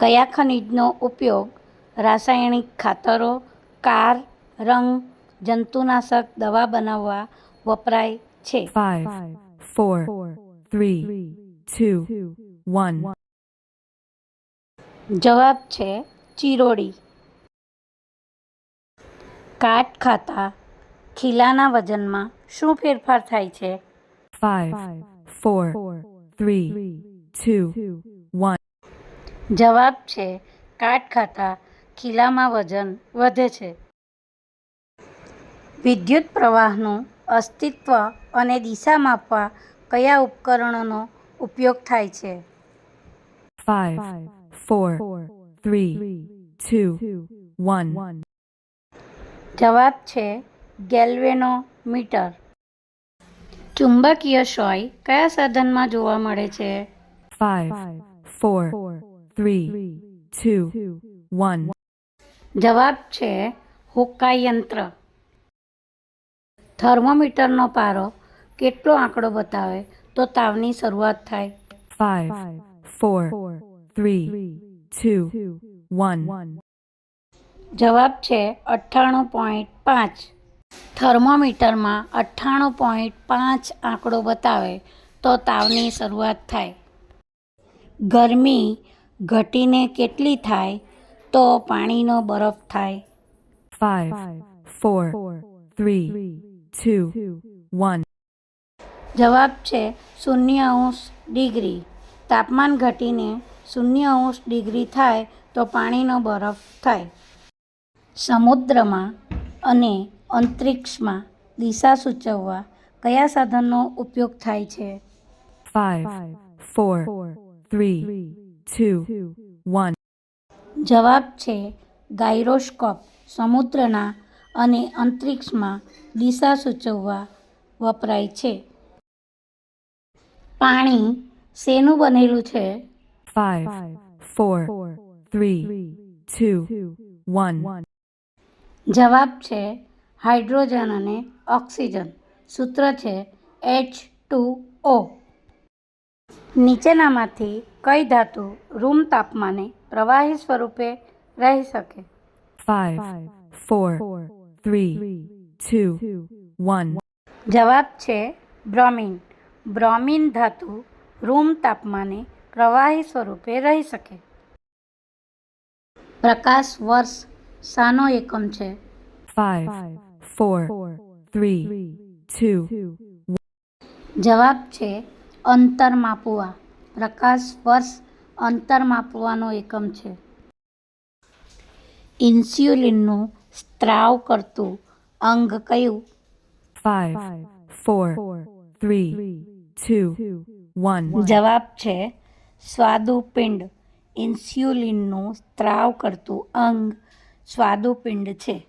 કયા ખનિજનો ઉપયોગ રાસાયણિક ખાતરો કાર રંગ જંતુનાશક દવા બનાવવા વપરાય છે. જવાબ છે ચીરોડી કાટ ખાતા ખીલાના વજનમાં શું ફેરફાર થાય છે Five, four four two, one. જવાબ છે કાટ ખાતા ખીલામાં વજન વધે છે. વિદ્યુત પ્રવાહનું અસ્તિત્વ અને દિશા માપવા કયા ઉપકરણોનો ઉપયોગ થાય છે. જવાબ છે ગેલ્વેનોમીટર. ચુંબકીય સોય કયા સાધનમાં જોવા મળે છે? Five, four, one. જવાબ છે હુક્કા યંત્ર થર્મોમીટરનો પારો કેટલો આંકડો બતાવે તો તાવની શરૂઆત થાય. Five, four three two one જવાબ છે અઠ્ઠાણું પોઈન્ટ પાંચ. થર્મોમીટરમાં અઠ્ઠાણું પોઈન્ટ પાંચ આંકડો બતાવે તો તાવની શરૂઆત થાય. ગરમી ઘટીને કેટલી થાય તો પાણીનો બરફ થાય. જવાબ છે શૂન્ય અંશ ડિગ્રી. તાપમાન ઘટીને શૂન્ય અંશ ડિગ્રી થાય તો પાણીનો બરફ થાય. સમુદ્રમાં અને અંતરિક્ષમાં દિશા સૂચવવા કયા સાધનનો ઉપયોગ થાય છે? Five, ફોર three, જવાબ છે ગાયરોસ્કોપ સમુદ્રના અને અંતરિક્ષમાં દિશા સૂચવવા વપરાય છે. પાણી શેનું બનેલું છે? Five, four three two, one જવાબ છે હાઇડ્રોજન અને ઓક્સિજન. સૂત્ર છે એચ ટુ ઓ નીચેનામાંથી કઈ ધાતુ રૂમ તાપમાને પ્રવાહી સ્વરૂપે રહી શકે. જવાબ છે બ્રોમિન. બ્રોમિન ધાતુ રૂમ તાપમાને પ્રવાહી સ્વરૂપે રહી શકે. પ્રકાશ વર્ષ સાનો એકમ છે? જવાબ છે અંતર માપવા. પ્રકાશ વર્ષ અંતર માપવાનો એકમ છે. ઇન્સ્યુલિનનું સ્ત્રાવ કરતું અંગ કયું? Three, two, one. જવાબ છે સ્વાદુપિંડ. ઇન્સ્યુલિનનું સ્ત્રાવ કરતું અંગ સ્વાદુપિંડ છે.